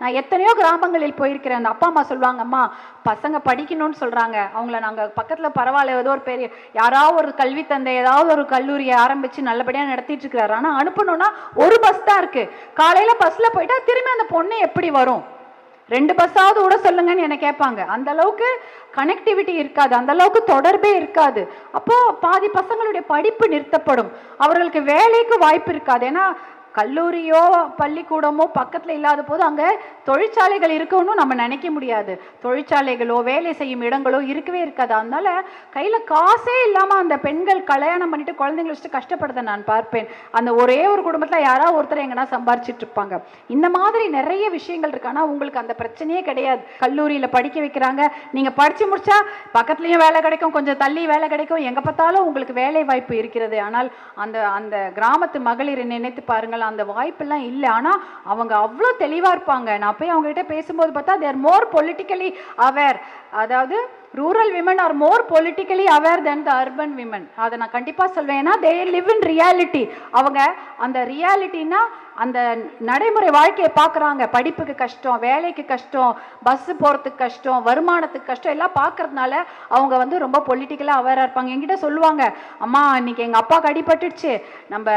நான் எத்தனையோ கிராமங்களில் போயிருக்கிறேன். அந்த அப்பா அம்மா சொல்லுவாங்க அம்மா பசங்க படிக்கணும்னு சொல்றாங்க. அவங்கள நாங்க பக்கத்துல பரவாயில்ல ஏதோ ஒரு பெரிய யாராவது ஒரு கல்வி தந்தை ஏதாவது ஒரு கல்லூரியை ஆரம்பிச்சு நல்லபடியா நடத்திட்டு இருக்கிறாரு. ஆனா அனுப்பணும்னா ஒரு பஸ் தான் இருக்கு. காலையில பஸ்ல போயிட்டா திரும்பி அந்த பொண்ணு எப்படி வரும்? ரெண்டு பஸ்ஸாவது கூட சொல்லுங்கன்னு என்ன கேட்பாங்க. அந்த அளவுக்கு கனெக்டிவிட்டி இருக்காது. அந்த அளவுக்கு தொடர்பே இருக்காது. அப்போ பாதி பசங்களுடைய படிப்பு நிறுத்தப்படும். அவர்களுக்கு வேலைக்கு வாய்ப்பு இருக்காது. ஏன்னா கல்லூரியோ பள்ளிக்கூடமோ பக்கத்தில் இல்லாத போது அங்கே தொழிற்சாலைகள் இருக்குன்னு நம்ம நினைக்க முடியாது. தொழிற்சாலைகளோ வேலை செய்யும் இடங்களோ இருக்கவே இருக்காது. அதனால கையில் காசே இல்லாமல் அந்த பெண்கள் கல்யாணம் பண்ணிட்டு குழந்தைங்களை வச்சுட்டு கஷ்டப்படுறத நான் பார்ப்பேன். அந்த ஒரே ஒரு குடும்பத்தில் யாராவது ஒருத்தர் எங்கன்னா சம்பாரிச்சிட்டு இருப்பாங்க. இந்த மாதிரி நிறைய விஷயங்கள் இருக்கானா உங்களுக்கு அந்த பிரச்சனையே கிடையாது. கல்லூரியில் படிக்க வைக்கிறாங்க. நீங்கள் படித்து முடிச்சா பக்கத்துலேயும் வேலை கிடைக்கும். கொஞ்சம் தள்ளி வேலை கிடைக்கும். எங்கே பார்த்தாலும் உங்களுக்கு வேலை வாய்ப்பு இருக்கிறது. ஆனால் அந்த அந்த கிராமத்து மகளிரை நினைத்து பாருங்கள் அந்த வாய்ப்பெல்லாம் இல்லை. ஆனால் அவங்க அவ்வளோ தெளிவா இருப்பாங்க. நான் போய் அவங்க கிட்ட பேசும்போது பார்த்தா தேர் மோர் பொலிட்டிக்கலி அவேர் அதாவது rural women are more politically aware than the urban women அதை நான் கண்டிப்பாக சொல்வேன். ஏன்னா தே லிவ் இன் ரியாலிட்டி அவங்க அந்த ரியாலிட்டின்னா அந்த நடைமுறை வாழ்க்கையை பார்க்குறாங்க. படிப்புக்கு கஷ்டம் வேலைக்கு கஷ்டம் பஸ்ஸு போகிறதுக்கு கஷ்டம் வருமானத்துக்கு கஷ்டம் எல்லாம் பார்க்கறதுனால அவங்க வந்து ரொம்ப பொலிட்டிக்கலாக அவேராக இருப்பாங்க. என்கிட்ட சொல்லுவாங்க அம்மா இன்னைக்கு எங்கள் அப்பாவுக்கு அடிபட்டுடுச்சு. நம்ம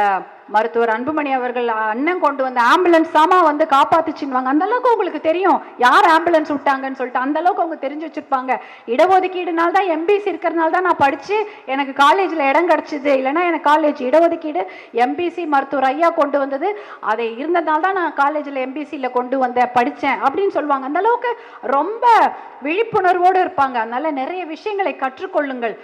மருத்துவர் அன்புமணி அவர்கள் அண்ணன் கொண்டு வந்த ஆம்புலன்ஸ் தாமா வந்து காப்பாத்துச்சுன்னுவாங்க. அந்த அளவுக்கு உங்களுக்கு தெரியும். யார் ஆம்புலன்ஸ் விட்டாங்கன்னு சொல்லிட்டு அந்த அளவுக்கு அவங்க தெரிஞ்சு வச்சிருப்பாங்க. இடஒதுக்கீடுனால தான் எம்பிசி இருக்கிறதுனால தான் நான் படிச்சு எனக்கு காலேஜில் இடம் கிடச்சிது. இல்லைன்னா எனக்கு காலேஜ் இடஒதுக்கீடு எம்பிசி மருத்துவர் ஐயா கொண்டு வந்தது. அதை இருந்ததுனால தான் நான் காலேஜில் எம்பிசியில் கொண்டு வந்தேன் படித்தேன் அப்படின்னு சொல்லுவாங்க. அந்த அளவுக்கு ரொம்ப விழிப்புணர்வோடு இருப்பாங்க. அதனால நிறைய விஷயங்களை கற்றுக்கொள்ளுங்கள்.